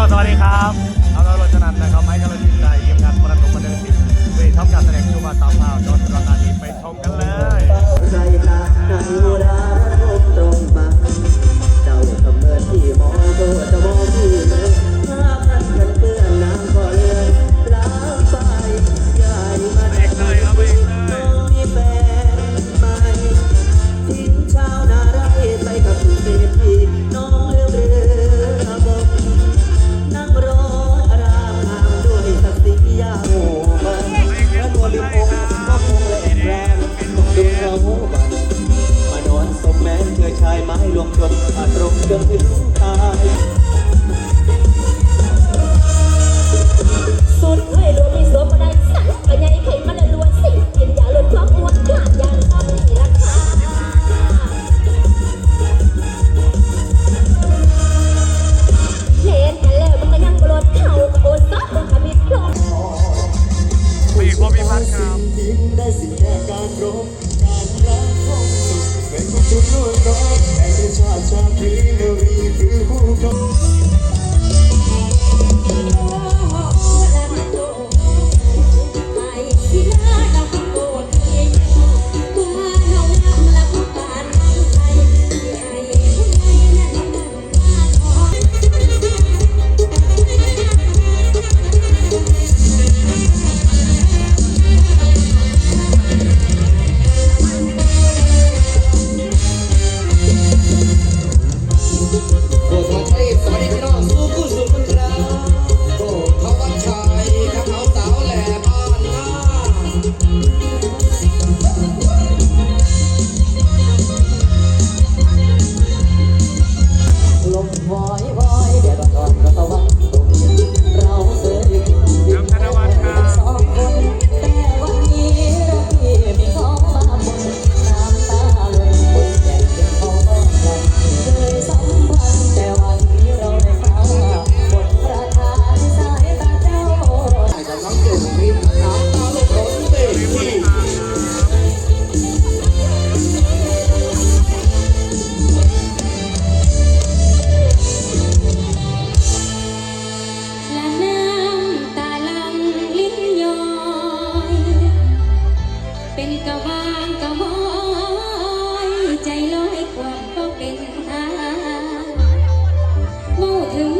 ก็สวัสดีครับเอาเราโรจนันนะครับไม้กำลังจิตใจทีมงานประตูบันเทิงศิลป์เวทีทำการแสดงชูบาสาพาวจังหวัดราษฎร์ธานีไปชมกันเลย ลงจงอาตรงจงไม่รู้ กะวางกะวอยใจลอยความบ่เป็นทางเมาถึง